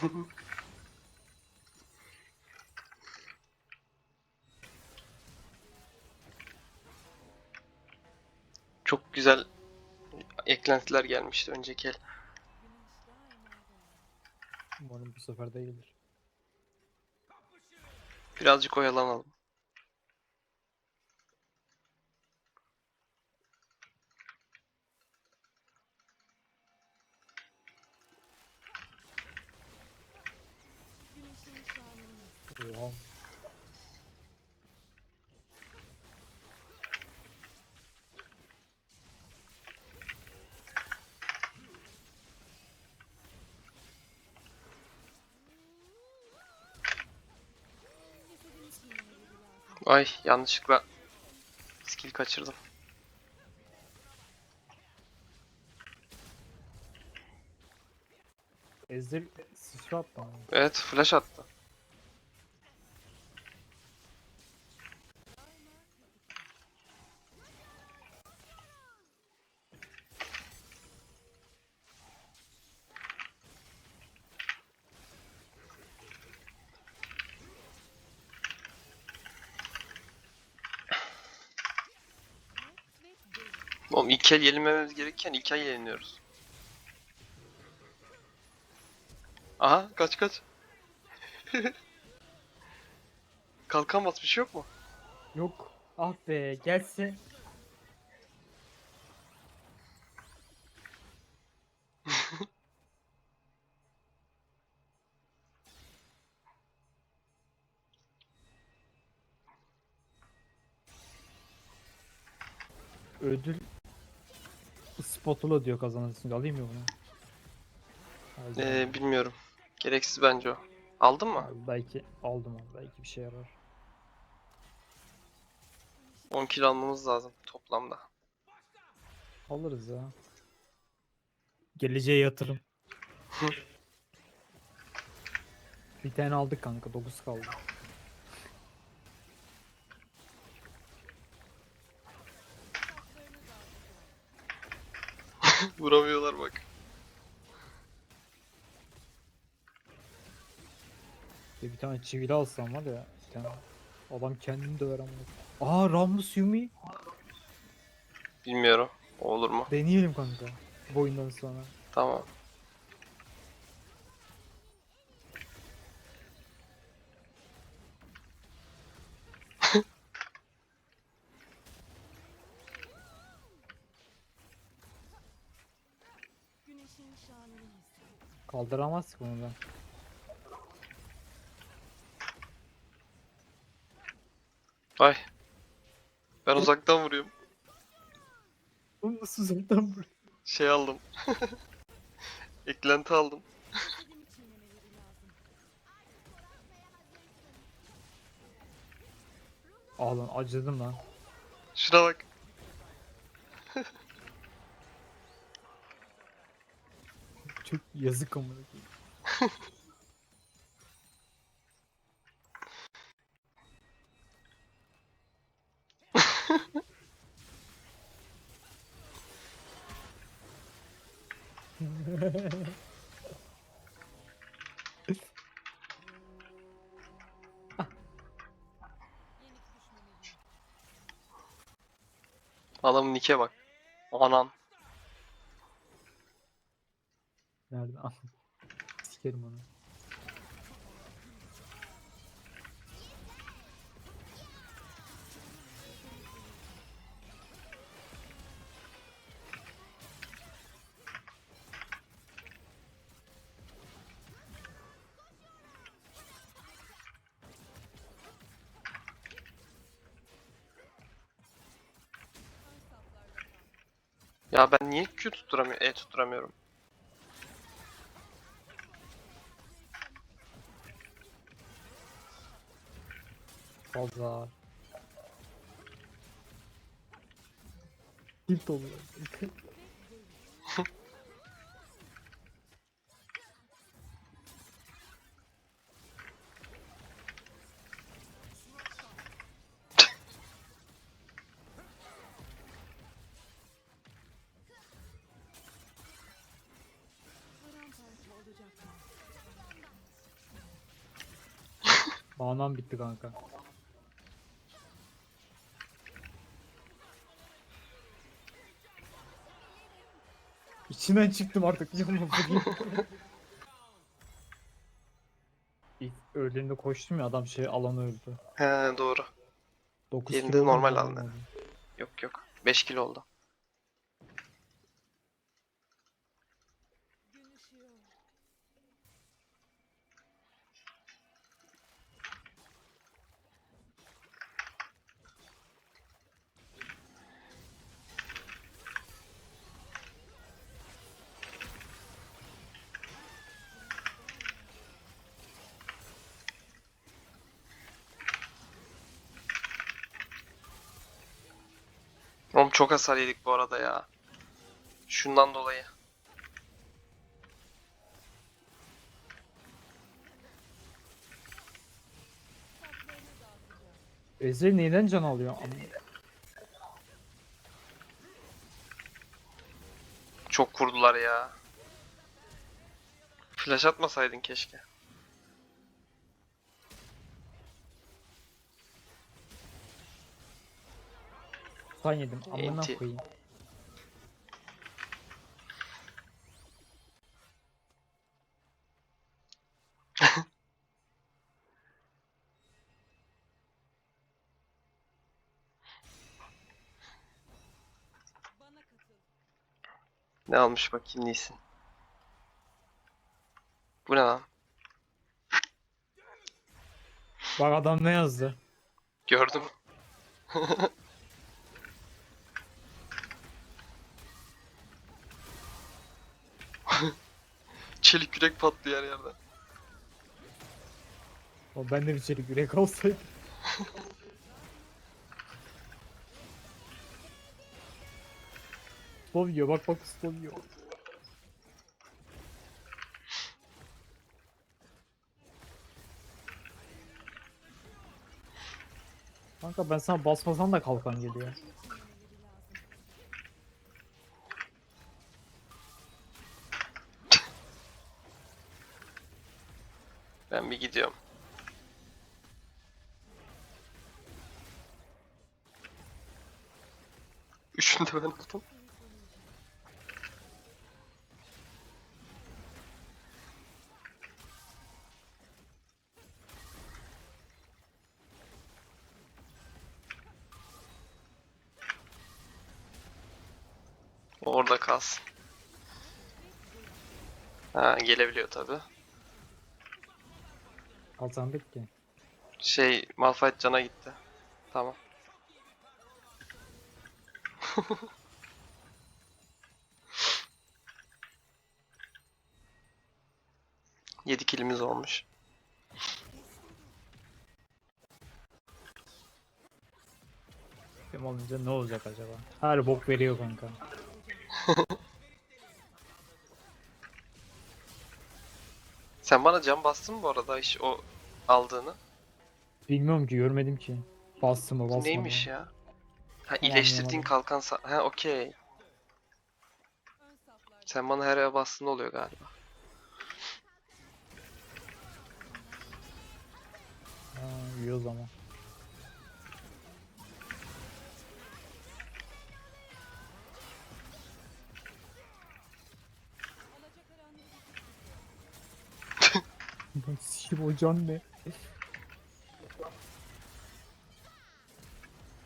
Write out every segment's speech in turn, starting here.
Çok güzel eklentiler gelmişti önceki el. Umarım bu sefer de gelir. Birazcık oyalanalım. Oha. Ay yanlışlıkla skill kaçırdım. Ezreal sıçra attı ama. Evet flash attı. Oğlum iki el yenilmemiz gerekirken iki el yeniliyoruz. Aha kaç kaç. Kalkan bas bir şey yok mu? Yok. Ah be gelse. Ödül spotula diyor kazanırsın. Alayım mı bunu? Aldım. Ee, bilmiyorum. Gereksiz bence o. Aldın mı? Abi belki aldım abi. Belki bir şey yarar. 10 kill almamız lazım toplamda. Alırız ya. Geleceğe yatırım. bir tane aldık kanka. 9 kaldı. Vuramıyorlar bak. Bir, tane çivili alsam var ya. Bir tane. Adam kendini döver ama. Aa Rammus Yumi. Bilmiyorum. Olur mu? Deneyelim kanka. Bu oyundan sonra. Tamam. Hisset. Kaldıramaz bunu da. Ay. Ben uzaktan vuruyorum. Oğlum nasıl uzaktan vuruyor? Şey aldım. Eklenti aldım. İstediğimi çiğnemeleri lazım. Aa lan acıdım lan. Şuna bak. Çok yazık amına. Adamın nike bak. Anan. Nerede? Ah. Sikerim onu. Ya ben niye Q tutturamıyorum? E tutturamıyorum. Fazla. Tilt oluyor. Manam bitti kanka. İçinden çıktım artık. İlk öldüğünde koştum ya adam şey alanı öldü. He doğru. 9 Yerinde normal aldı. Yok yok. 5 kilo oldu. Çok hasar yedik bu arada ya. Şundan dolayı. Ezreal neyden can alıyor? Çok kurdular ya. Flash atmasaydın keşke. Kan yedim. Amına Enti. koyayım. Ne almış bakayım Lee'sin. Bu ne lan? Bak adam ne yazdı? Gördüm. Çelik yürek patlıyor her yerden. O ben de bir çelik yürek olsaydı. Yiyor bak bak slow yiyor. Kanka ben sana basmasan da kalkan geliyor. Ben bir gidiyorum. Üçünü de ben aldım. Orada kalsın. Ha gelebiliyor tabi. Kazandık ki. Şey Malphite cana gitti. Tamam. Yedi kilimiz olmuş. Kim olunca ne olacak acaba? Her bok veriyor kanka. Sen bana can bastın mı bu arada hiç o aldığını? Bilmiyorum ki görmedim ki. Bastı mı basmadı Neymiş ya? Ha iyileştirdiğin kalkan sa- Ha okey. Sen bana her eve bastığında oluyor galiba. Ha, iyi o Sikim hocam ne?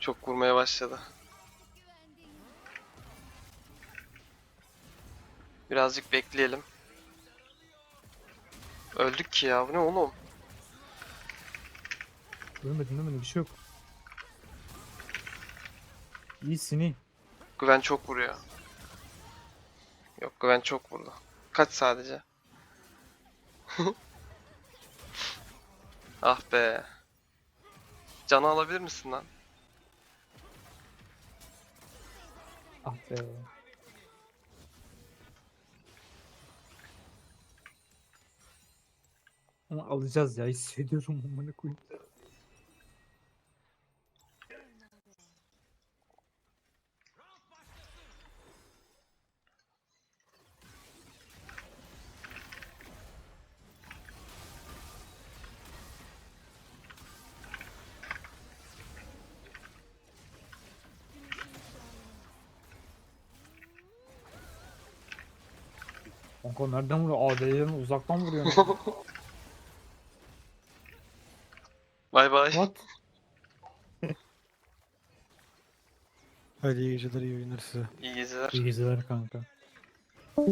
Çok vurmaya başladı. Birazcık bekleyelim. Öldük ki ya. Bu ne oğlum? Görmedim görmedim bir şey yok. İyisin iyi. Güven çok vuruyor. Yok Güven çok vurdu. Kaç sadece. ah be. Canı alabilir misin lan? Ah be. Ama alacağız ya hissediyorum amına koyayım. Kanka nereden vuruyor? AD'den uzaktan vuruyor. Bay bay. What? Hadi iyi geceler iyi oyunlar size. İyi geceler. İyi geceler kanka.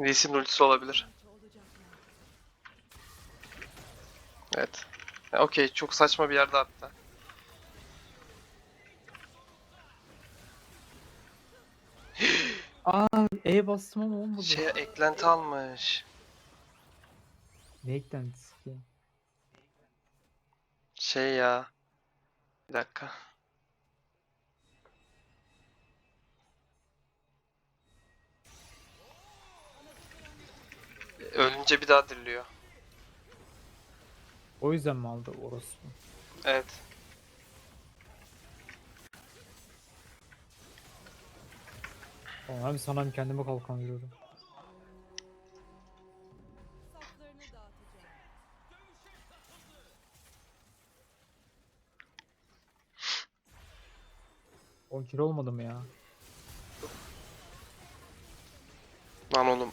Lee'sin ultisi olabilir. Evet. Okey çok saçma bir yerde attı. Aa E bastım ama olmadı. Şeye eklenti almış. Ne eklentisi ki? Şey ya. Bir dakika. Ölünce bir daha diriliyor. O yüzden mi aldı orası? Evet. Tamam abi sana hem kendime kalkan veriyorum. 10 kilo olmadı mı ya? Lan oğlum.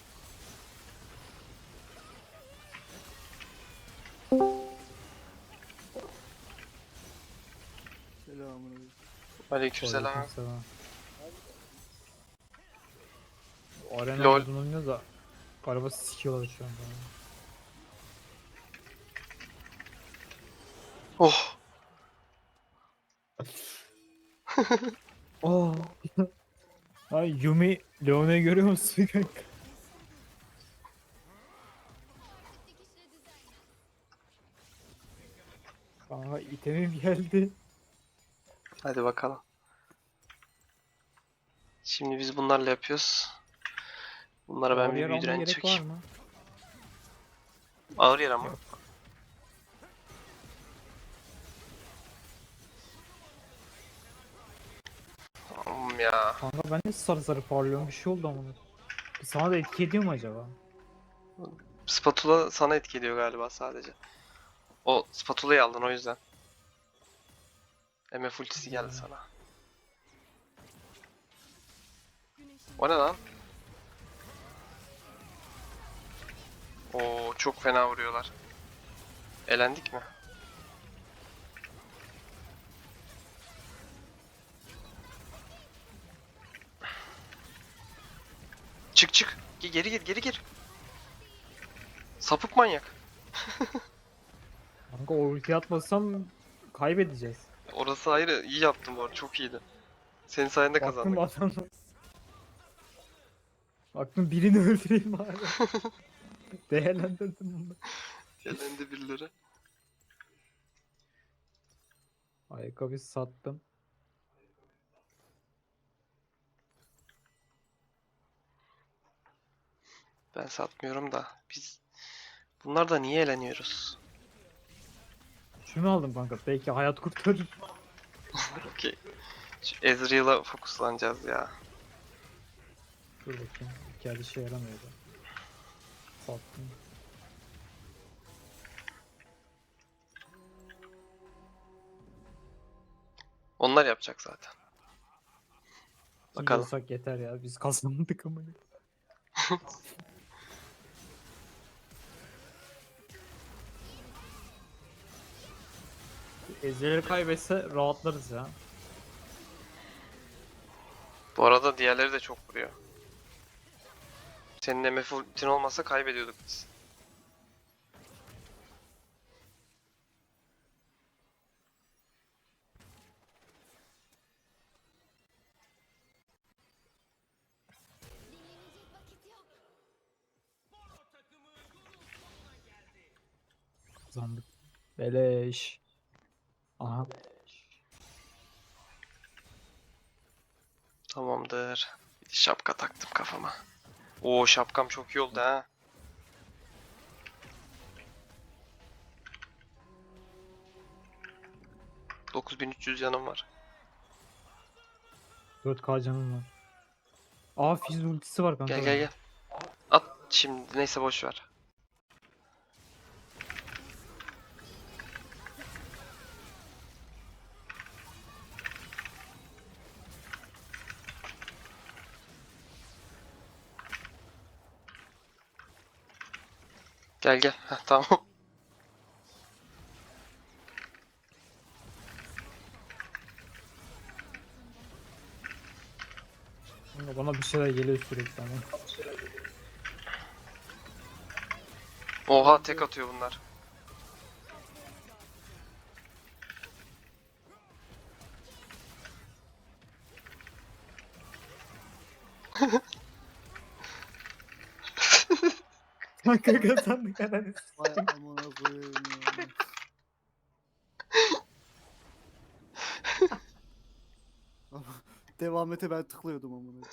Aleykümselam. Aleykümselam. Arena Lol. uzun oynuyor da galiba sikiyorlar şu an. Oh. Oh. Ay Yumi Leona'yı görüyor musun kanka? Kanka itemim geldi. Hadi bakalım. Şimdi biz bunlarla yapıyoruz. Bunlara ben bir Oraya büyü almaya direnci gerek var çekeyim. Ağır yer ama. Tamam ya. Kanka ben de sarı sarı parlıyorum bir şey oldu ama. Sana da etki ediyor mu acaba? Spatula sana etki ediyor galiba sadece. O spatulayı aldın o yüzden. MF ultisi geldi sana. Güneşin O ne lan? Oo çok fena vuruyorlar. Elendik mi? Çık çık. Ge- Geri gir geri gir. Sapık manyak. Kanka o ulti atmasam kaybedeceğiz. Orası ayrı. iyi yaptın bu arada. Çok iyiydi. Senin sayende Baktım kazandık. adam. Baktım birini öldüreyim bari. Değerlendirdim bunu. Elendi birileri. Ayakkabı sattım. Ben satmıyorum da. Biz bunlar da niye eleniyoruz? Şunu aldım kanka. Belki hayat kurtarır. Okey. Şu Ezreal'a fokuslanacağız ya. Dur bakayım. Hikayede işe yaramıyordu. Sattım. Onlar yapacak zaten. Bakalım. Bakalım. yeter ya. Biz kazandık ama. Ezreal'i kaybetse rahatlarız ya. Bu arada diğerleri de çok vuruyor. Senin MF ultin olmasa kaybediyorduk biz. Kazandık. Beleş. Aha. Tamamdır. Bir şapka taktım kafama. Oo şapkam çok iyi oldu ha. ...9300 canım var. 4k canım var. Aa Fizz ultisi var kanka. Gel gel gel. At şimdi neyse boş ver. Gel gel. Heh, tamam. Kanka Bana bir şeyler geliyor sürekli ama. Oha tek atıyor bunlar. Kanka kazandık herhalde. Vay amına koyayım ya. Devam ete ben tıklıyordum amına.